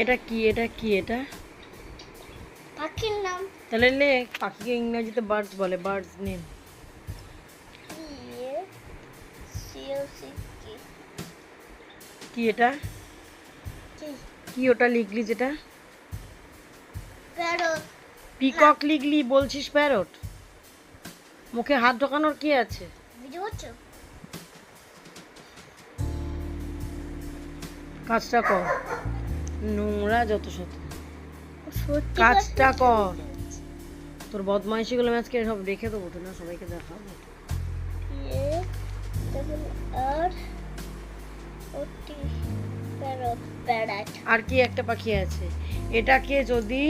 এটা কি এটা কি এটা? পাখির নাম। তাহলে লে পাখিকে ইংরেজিতে বার্ডস বলে বার্ডস নেম ইয়ে কি। কি এটা? কি? ওটা লিখলি যেটা? প্যারট। পিকক লিখলি বলছিস প্যারট? মুখে হাত ঢোকানোর কি আছে? কাজটা কর। নোংরা যত শত কাজটা কর। তোর বদমাইশিগুলো আজকে সব রেখে দেবো তো না সবাইকে দেখাবো। ইয়ে আর কি একটা পাখি আছে। এটাকে যদি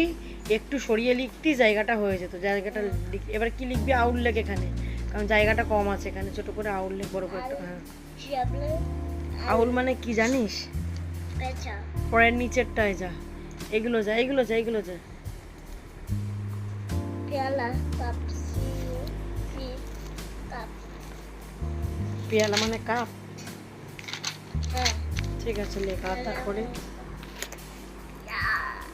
একটু সরিয়ে লিখতি জায়গাটা হয়ে যেত। জায়গাটা এবার কি লিখবি? আউট লেখ এখানে। কারণ জায়গাটা কম আছে এখানে। ছোট করে আউট লেখ বড় করে হ্যাঁ। আউল মানে কি জানিস? পরের নিচেরটায় যা। এগুলো যা এগুলো যা এগুলো যা। পেয়ালা মানে কাপ? হ্যাঁ। ঠিক আছে লেখা তারপরে?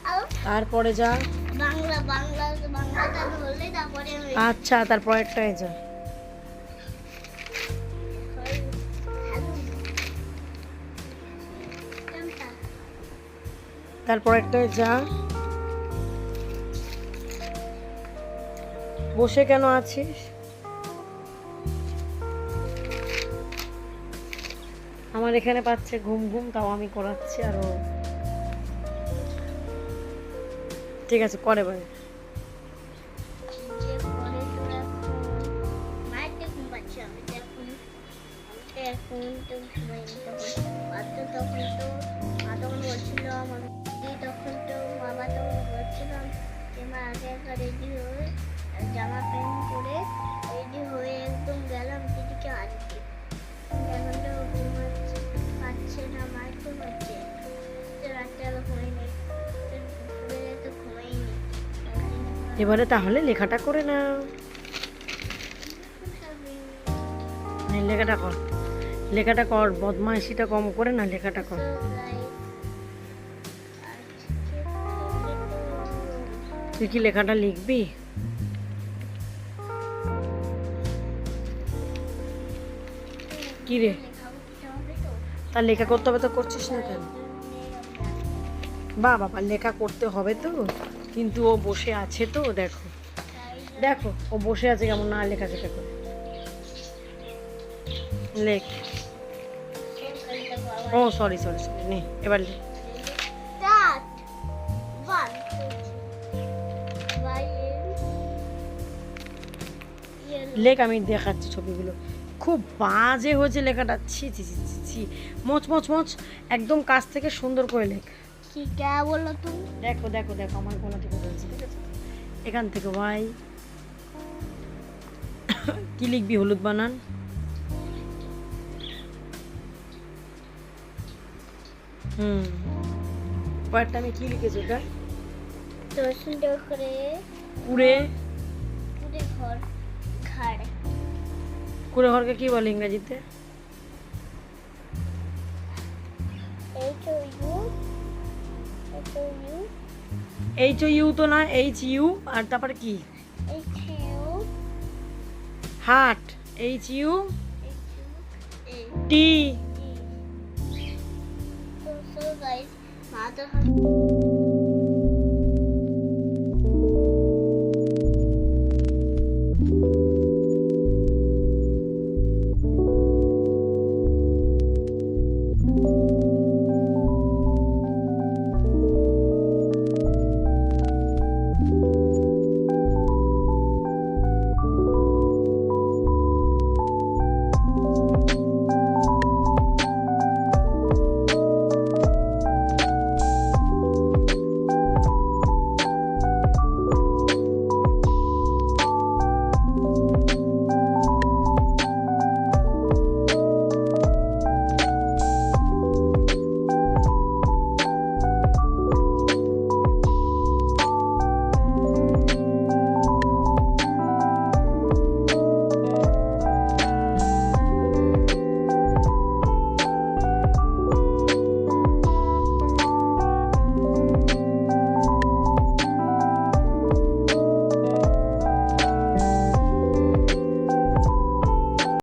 আও, তারপরে যা। বাংলা বাংলা বাংলাটা ধরলে তারপরে আচ্ছা তারপর একটাই যা। তারপর একটাই যা বসে কেন আছিস আমার এখানে পাচ্ছে ঘুম ঘুম তাও আমি করাচ্ছি আরও ঠিক আছে করে হবে তখন তো বলছিল আমার তখন তো বাবা তখন বলছিল যে মা আগে একটা রেডি হয়ে জামা প্যান্ট পরে রেডি হয়ে একদম গেলাম দিদিকে আনতে। এখন তো ঘুমাচ্ছে পাচ্ছে না মায়ের তো পাচ্ছে তো রাত্রেবেলা ঘুমাইনি দুপুরবেলা তো ঘুমাইনি। এবারে তাহলে লেখাটা করে না লেখাটা কর। লেখাটা কর বদমাইশিটা কম করে না লেখাটা কর। তুই কি লেখাটা লিখবি? কি রে তার লেখা করতে হবে তো, করছিস না কেন? বা বাবা লেখা করতে হবে তো, কিন্তু ও বসে আছে তো, দেখো। দেখো, ও বসে আছে কেমন না লেখা শেখা করে। লেখ। ও সরি সরি সরি নে, এবার লেখ লেখ আমি দেখাচ্ছি ছবিগুলো। খুব বাজে হয়েছে লেখাটা। ছি ছি ছি ছি ছি। মোচ মোচ মোচ। একদম কাছ থেকে সুন্দর করে লেখ। কি কে বলো তুমি দেখো দেখো দেখো আমার গলা থেকে বলছি ঠিক আছে? এখান থেকে ভাই। কি লিখবি হলুদ বানান? হুম। পরেরটা আমি কি লিখেছি ওটা? সুন্দর করে। পুরে ঘর। ঘাড় কুড়ে ঘরকে কি বলে ইংরেজিতে? এইচ ও ইউ তো না এইচ ইউ আর তারপরে কি? Heart H U T